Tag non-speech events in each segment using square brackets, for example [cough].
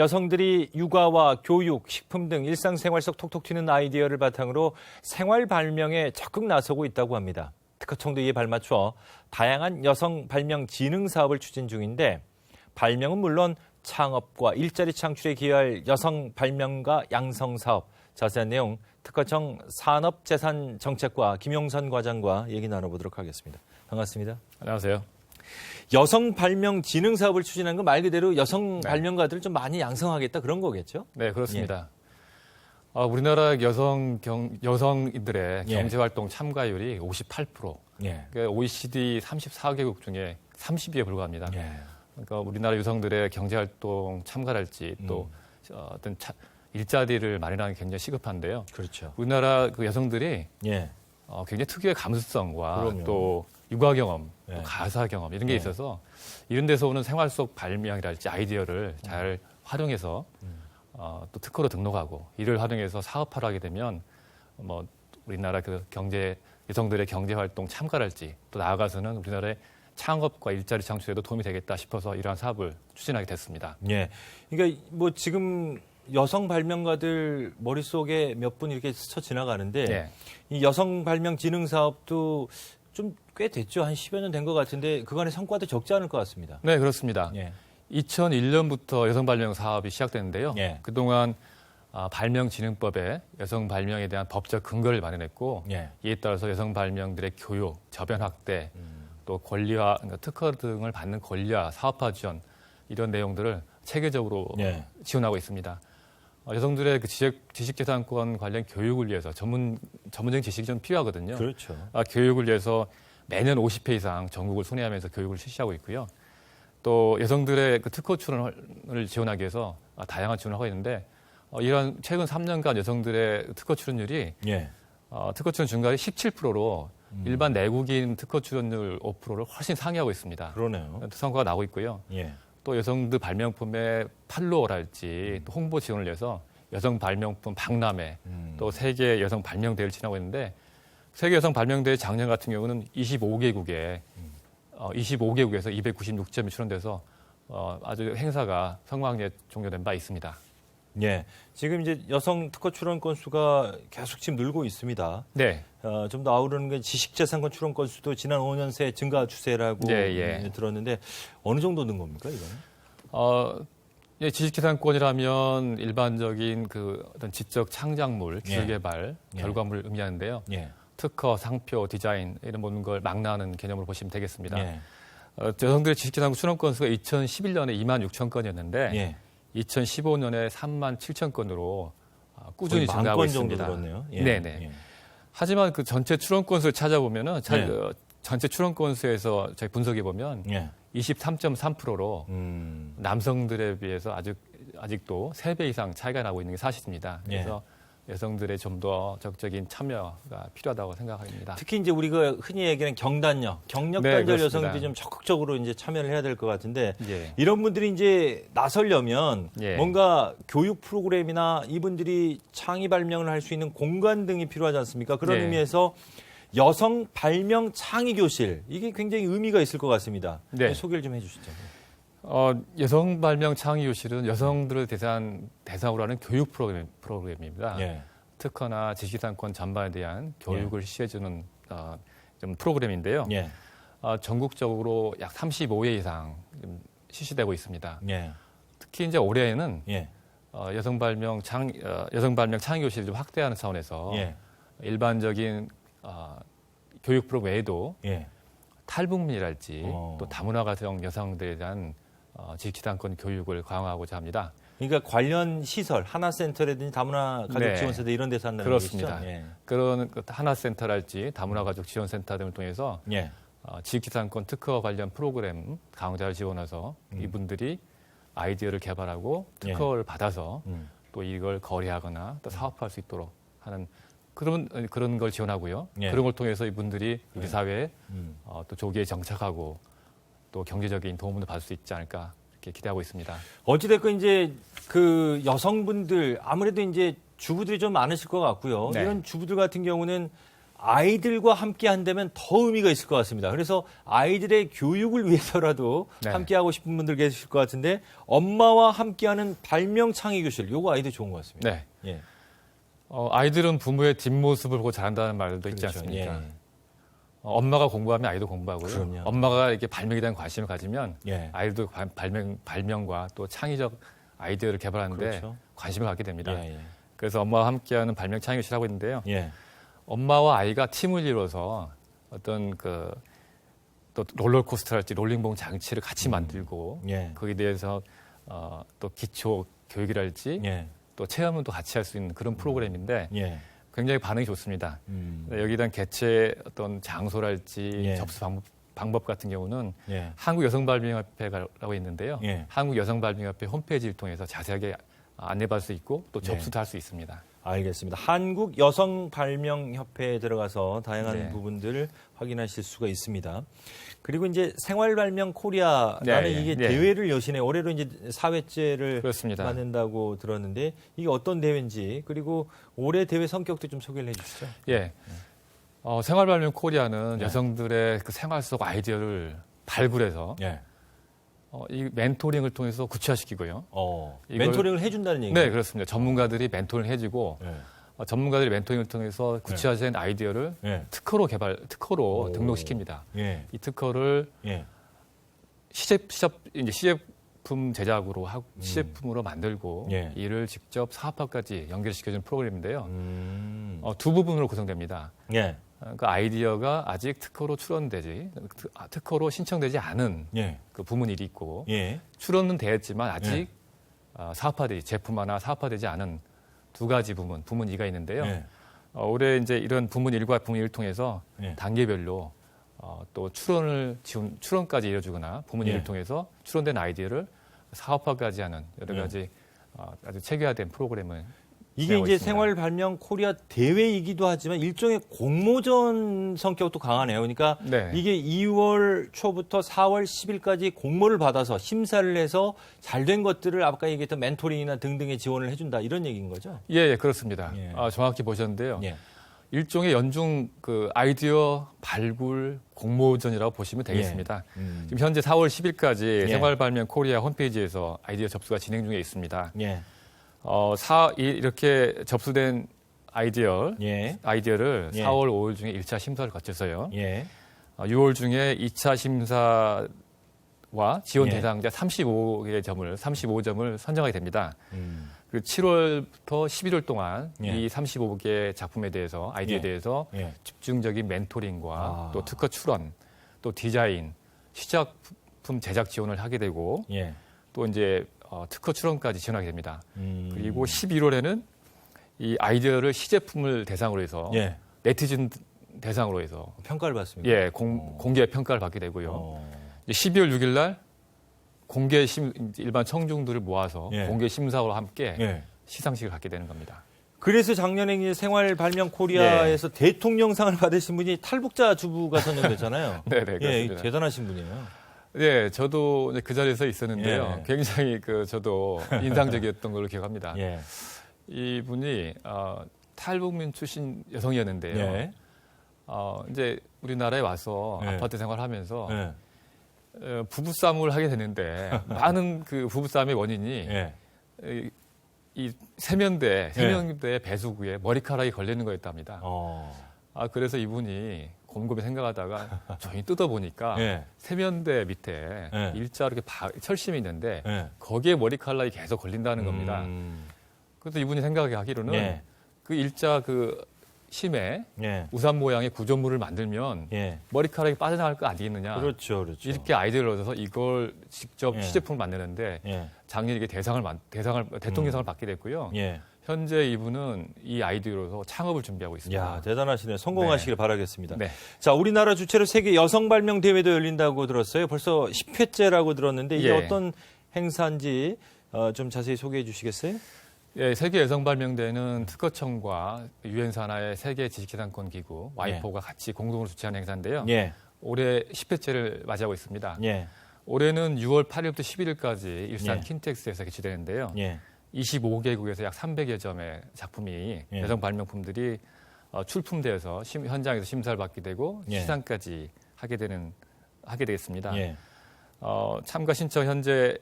여성들이 육아와 교육, 식품 등 일상생활 속 톡톡 튀는 아이디어를 바탕으로 생활 발명에 적극 나서고 있다고 합니다. 특허청도 이에 발맞춰 다양한 여성 발명 지능 사업을 추진 중인데 발명은 물론 창업과 일자리 창출에 기여할 여성 발명가 양성 사업 자세한 내용 특허청 산업재산정책과 김용선 과장과 얘기 나눠보도록 하겠습니다. 반갑습니다. 안녕하세요. 여성 발명 지능 사업을 추진한 건 말 그대로 여성 네. 발명가들을 좀 많이 양성하겠다 그런 거겠죠? 네, 그렇습니다. 어, 우리나라 여성 경, 여성인들의 예. 경제 활동 참가율이 58%. 예. 그러니까 OECD 34개국 중에 30위에 불과합니다. 그러니까 우리나라 여성들의 경제 활동 참가랄지 또 음. 어, 어떤 차- 일자리를 마련하는 게 굉장히 시급한데요. 그렇죠. 우리나라 그 여성들이 예. 어, 굉장히 특유의 감수성과 그럼요. 또 육아 경험, 또 네. 가사 경험 이런 게 네. 있어서 이런 데서 오는 생활 속 발명이랄지 아이디어를 잘 활용해서 음. 어, 또 특허로 등록하고 이를 활용해서 사업화를 하게 되면 뭐 우리나라 그 경제 여성들의 경제 활동 참가랄지 또 나아가서는 우리나라의 창업과 일자리 창출에도 도움이 되겠다 싶어서 이러한 사업을 추진하게 됐습니다. 예. 그러니까 뭐 지금 여성 발명가들 머릿속에 몇 분 이렇게 스쳐 지나가는데 네. 이 여성 발명 지능 사업도 좀 꽤 됐죠. 한 10여 년 된 것 같은데 그간의 성과도 적지 않을 것 같습니다. 네, 그렇습니다. 예. 2001년부터 여성 발명 사업이 시작됐는데요. 예. 그동안 아, 발명진흥법에 여성 발명에 대한 법적 근거를 마련했고 예. 이에 따라서 여성 발명들의 교육, 저변 확대, 음. 또 권리화, 그러니까 특허 등을 받는 권리화, 사업화 지원 이런 내용들을 체계적으로 예. 지원하고 있습니다. 어, 여성들의 그 지식, 지식재산권 관련 교육을 위해서 전문 전문적인 지식이 좀 필요하거든요. 그렇죠. 아, 교육을 위해서 매년 50회 이상 전국을 순회하면서 교육을 실시하고 있고요. 또 여성들의 그 특허 출원을 지원하기 위해서 아, 다양한 지원을 하고 있는데 어, 이런 최근 3년간 여성들의 특허 출원율이 예. 어, 특허 출원 증가율이 17%로 음. 일반 내국인 특허 출원율 5%를 훨씬 상회하고 있습니다. 그러네요. 성과가 나오고 있고요. 예. 또 여성들 발명품의 팔로워랄지 또 홍보 지원을 위해서 여성 발명품 박람회 음. 또 세계 여성 발명 대회를 지나고 있는데 세계 여성 발명 대회 작년 같은 경우는 25개국에 어, 25개국에서 296점이 출원돼서 어, 아주 행사가 성황리에 종료된 바 있습니다. 예. 지금 이제 여성 특허 출원 건수가 계속 지금 늘고 있습니다. 네, 어, 좀 더 아우르는 게 지식재산권 출원 건수도 지난 5년 새 증가 추세라고 예, 예. 예, 들었는데 어느 정도 는 겁니까 이거는? 어, 예, 지식재산권이라면 일반적인 그 어떤 지적 창작물, 기술 예. 개발, 예. 결과물을 의미하는데요. 예. 특허, 상표, 디자인 이런 모든 걸 망라하는 개념으로 보시면 되겠습니다. 예. 어, 여성들의 지식재산권 출원 건수가 2011년에 2만 6천 건이었는데 예. 2015년에 3만 7천 건으로 어, 꾸준히 증가하고 있습니다. 예. 네네. 예. 하지만 그 전체 출원 건수를 찾아보면은. 어, 전체 출원 건수에서 저희 분석해 보면 예. 23.3%로 음. 남성들에 비해서 아직 아직도 3배 이상 차이가 나고 있는 게 사실입니다. 예. 그래서 여성들의 좀 더 적극적인 참여가 필요하다고 생각합니다. 특히 이제 우리가 흔히 얘기하는 경단녀, 경력 네, 단절. 여성들이 좀 적극적으로 이제 참여를 해야 될 것 같은데 예. 이런 분들이 이제 나서려면 예. 뭔가 교육 프로그램이나 이분들이 창의 발명을 할 수 있는 공간 등이 필요하지 않습니까? 그런 네. 의미에서 여성 발명 창의 교실 이게 굉장히 의미가 있을 것 같습니다. 네. 소개를 좀 해주시죠. 어, 여성 발명 창의 교실은 여성들을 대상 대상으로 하는 교육 프로그램, 프로그램입니다. 예. 특허나 지식산권 전반에 대한 교육을 시해주는 어, 좀 프로그램인데요. 예. 어, 전국적으로 약 35회 이상 좀 실시되고 있습니다. 예. 특히 이제 올해에는 예. 어, 여성 발명 창 어, 여성 발명 창의 교실을 좀 확대하는 차원에서 예. 일반적인 어, 교육 프로그램 외에도 예. 탈북민이랄지 어. 또 다문화 가정 여성들에 대한 어, 지식지상권 교육을 강화하고자 합니다. 그러니까 관련 시설 하나센터라든지 다문화 가족 네. 지원센터 이런 데서 한다는 그렇습니다. 것이죠. 예. 그런 그 하나센터랄지 다문화 가족 지원센터 등을 통해서 예. 어, 지식지상권 특허 관련 프로그램 강좌를 지원해서 음. 이분들이 아이디어를 개발하고 특허를 받아서 음. 또 이걸 거래하거나 또 사업화할 수 있도록 하는 그런 그런 걸 지원하고요. 예. 그런 걸 통해서 이분들이 우리 예. 사회에 음. 어, 또 조기에 정착하고 또 경제적인 도움을 받을 수 있지 않을까 기대하고 있습니다. 어찌됐건 이제 그 여성분들 아무래도 이제 주부들이 좀 많으실 것 같고요. 네. 이런 주부들 같은 경우는 아이들과 함께 한다면 더 의미가 있을 것 같습니다. 그래서 아이들의 교육을 위해서라도 네. 함께 하고 싶은 분들 계실 것 같은데 엄마와 함께하는 발명 창의 교실 요거 아이들 좋은 것 같습니다. 네. 예. 어, 아이들은 부모의 뒷모습을 보고 자란다는 말도 있지 그렇죠. 않습니까? 예. 어, 엄마가 공부하면 아이도 공부하고요. 그럼요. 엄마가 이렇게 발명에 대한 관심을 가지면 예. 아이도 관- 발명, 발명과 또 창의적 아이디어를 개발하는데 그렇죠. 관심을 갖게 됩니다. 예. 예. 그래서 엄마와 함께하는 발명 창의 교실 하고 있는데요. 예. 엄마와 아이가 팀을 이뤄서 어떤 그 또 롤러코스터랄지 롤링봉 장치를 같이 만들고 예. 거기에 대해서 어, 또 기초 교육이랄지 예. 또 체험은 또 같이 할 수 있는 그런 프로그램인데 예. 굉장히 반응이 좋습니다. 음. 여기에 대한 개최 어떤 장소랄지 예. 접수 방법, 방법 같은 경우는 예. 한국 여성발명협회라고 있는데요. 예. 한국 여성발명협회 홈페이지를 통해서 자세하게 안내받을 수 있고 또 네. 접수도 할 수 있습니다. 알겠습니다. 한국 여성 발명 협회에 들어가서 다양한 네. 부분들을 확인하실 수가 있습니다. 그리고 이제 생활 발명 코리아라는 네, 이게 네. 대회를 여시네 올해로 이제 4회째를 그렇습니다. 맞는다고 들었는데 이게 어떤 대회인지 그리고 올해 대회 성격도 좀 소개를 해 주시죠. 예. 어, 생활 발명 코리아는 네. 여성들의 그 생활 속 아이디어를 발굴해서 예. 어, 이 멘토링을 통해서 구체화시키고요. 어. 이걸- 멘토링을 해 준다는 얘기죠. 네, 그렇습니다. 전문가들이 멘토링을 해주고 예. 어, 전문가들이 멘토링을 통해서 구체화된 아이디어를 예. 특허로 개발, 특허로 오. 등록시킵니다. 예. 이 특허를 예. 시제, 시접, 이제 시제품 제작으로 하고 시제품으로 만들고 음. 예. 이를 직접 사업화까지 연결시켜주는 프로그램인데요. 음. 어, 두 부분으로 구성됩니다. 예. 어, 그 아이디어가 아직 특허로 출원되지, 특- 아, 특허로 신청되지 않은 예. 그 부문이 있고 예. 출원은 되었지만 아직 예. 어, 사업화되지 제품 하나 사업화되지 않은 두 가지 부문, 부문 2가 있는데요. 예. 어, 올해 이제 이런 부문 1과 부문 1을 통해서 예. 단계별로 어, 또 출원을 지원 출원까지 이뤄주거나 부문 예. 1을 통해서 출원된 아이디어를 사업화까지 하는 여러 예. 가지 어, 아주 체계화된 프로그램을 이게 이제 있습니다. 생활 발명 코리아 대회이기도 하지만 일종의 공모전 성격도 강하네요. 그러니까 네. 이게 2월 초부터 4월 10일까지 공모를 받아서 심사를 해서 잘 된 것들을 아까 얘기했던 멘토링이나 등등의 지원을 해준다 이런 얘기인 거죠. 예, 예, 그렇습니다. 예. 아, 정확히 보셨는데요. 예. 일종의 연중 그 아이디어 발굴 공모전이라고 보시면 되겠습니다. 음. 지금 현재 4월 10일까지 예. 생활 발명 코리아 홈페이지에서 아이디어 접수가 진행 중에 있습니다. 예. 어, 사, 이, 이렇게 접수된 아이디어, 예. 아이디어를 예. 4월 5일 중에 1차 심사를 거쳐서요. 예. 어, 6월 중에 2차 심사와 지원 예. 대상자 35개 점을 35점을 선정하게 됩니다. 음. 그리고 7월부터 11월 동안 예. 이 35개 작품에 대해서 아이디어에 예. 대해서 예. 집중적인 멘토링과 아. 또 특허 출원, 또 디자인, 시작품 제작 지원을 하게 되고 예. 또 이제 어, 특허 출원까지 지원하게 됩니다. 음. 그리고 11월에는 이 아이디어를 시제품을 대상으로 해서 예. 네티즌 대상으로 해서 평가를 받습니다. 예 공, 공개 평가를 받게 되고요. 어. 이제 12월 6일 날 공개 심 일반 청중들을 모아서 예. 공개 심사와 함께 예. 시상식을 갖게 되는 겁니다. 그래서 작년에 이제 생활 발명 코리아에서 대통령상을 받으신 분이 탈북자 주부가 선정됐잖아요. [laughs] 네, 네, 예. 대단하신 분이에요. 네, 저도 그 자리에서 있었는데요. 예. 굉장히 그 저도 [laughs] 인상적이었던 걸로 기억합니다. 예. 이분이 어, 탈북민 출신 여성이었는데요. 예. 어, 이제 우리나라에 와서 예. 아파트 생활하면서 예. 어, 부부싸움을 하게 되는데 [laughs] 많은 그 부부싸움의 원인이 예. 이, 이 세면대 세면대 배수구에 머리카락이 걸리는 거였답니다. 어. 아 그래서 이분이 곰곰이 생각하다가 [laughs] 저희 뜯어 보니까 예. 세면대 밑에 예. 일자 이렇게 바- 철심이 있는데 예. 거기에 머리카락이 계속 걸린다는 겁니다. 음. 그래서 이분이 생각하기로는 예. 그 일자 그 심에 예. 우산 모양의 구조물을 만들면 예. 머리카락이 빠져나갈 거 아니겠느냐. 그렇죠. 그렇죠. 이렇게 아이디어를 얻어서 이걸 직접 예. 시제품을 만드는데 예. 작년에 이게 대상을 만- 대상을 대통령상을 받게 됐고요. 예. 현재 이분은 이 아이디어로서 창업을 준비하고 있습니다. 야, 대단하시네요. 성공하시길 바라겠습니다. 네. 자, 우리나라 주최로 세계 여성 발명 대회도 열린다고 들었어요. 벌써 10회째라고 들었는데 이게 예. 어떤 행사인지 어, 좀 자세히 소개해 주시겠어요? 예, 세계 여성 발명 대회는 특허청과 유엔 산하의 세계 지식재산권 기구 와이포가 같이 공동으로 주최하는 행사인데요. 예. 올해 10회째를 맞이하고 있습니다. 예. 올해는 6월 8일부터 11일까지 일산 예. 킨텍스에서 개최되는데요. 예. 25개국에서 약 300여 점의 작품이 예. 여성 발명품들이 어, 출품되어서 심- 현장에서 심사를 받게 되고 예. 시상까지 하게 되는 하게 되겠습니다. 예. 어, 참가 신청 현재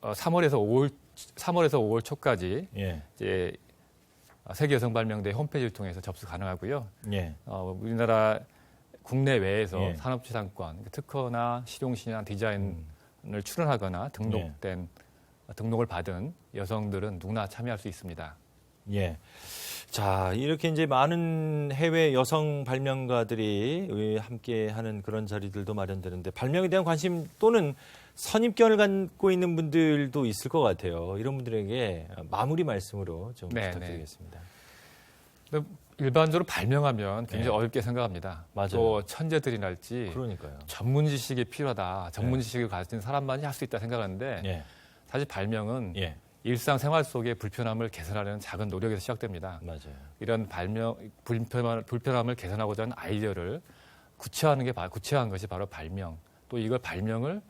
어, 3월에서 5월 3월에서 5월 초까지 예. 이제 세계 여성 발명대 홈페이지를 통해서 접수 가능하고요. 예. 어, 우리나라 국내 외에서 예. 산업지상권 특허나 실용신이나 디자인을 음. 출원하거나 등록된 등록을 받은 여성들은 누구나 참여할 수 있습니다. 예. 자, 이렇게 이제 많은 해외 여성 발명가들이 함께 하는 그런 자리들도 마련되는데 발명에 대한 관심 또는 선입견을 갖고 있는 분들도 있을 것 같아요. 이런 분들에게 마무리 말씀으로 좀 네, 부탁드리겠습니다. 근데 일반적으로 발명하면 굉장히 네. 어렵게 생각합니다. 맞아요. 또 천재들이랄지 그러니까요. 전문 지식이 필요하다. 전문 네. 지식을 가진 사람만이 할 수 있다 생각하는데 예. 사실 발명은 예. 일상 생활 속의 불편함을 개선하는 작은 노력에서 시작됩니다. 맞아요. 이런 발명 불편함, 불편함을 개선하고자 하는 아이디어를 구체화하는 게 바- 구체화한 것이 바로 발명. 또 이걸 발명을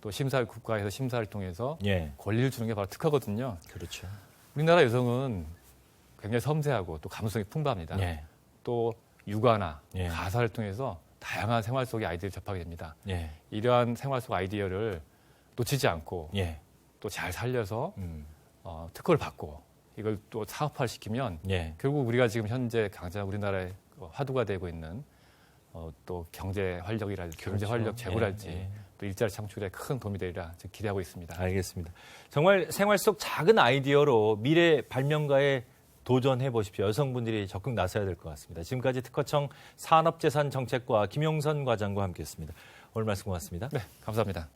또 심사 국가에서 심사를 통해서 예. 권리를 주는 게 바로 특허거든요. 그렇죠. 우리나라 여성은 굉장히 섬세하고 또 감수성이 풍부합니다. 예. 또 육아나 예. 가사를 통해서 다양한 생활 속의 아이디어를 접하게 됩니다. 예. 이러한 생활 속 아이디어를 놓치지 않고 예. 또 잘 살려서 음. 어, 특허를 받고 이걸 또 사업화를 시키면 예. 결국 우리가 지금 현재 강자 우리나라의 어, 화두가 되고 있는 어, 또 경제 활력이랄지 경제 그렇죠. 활력 제고랄지 예, 예. 또 일자리 창출에 큰 도움이 되리라 기대하고 있습니다. 알겠습니다. 정말 생활 속 작은 아이디어로 미래 발명가에 도전해 보십시오. 여성분들이 적극 나서야 될 것 같습니다. 지금까지 특허청 산업재산정책과 김용선 과장과 함께했습니다. 오늘 말씀 고맙습니다. 네, 감사합니다.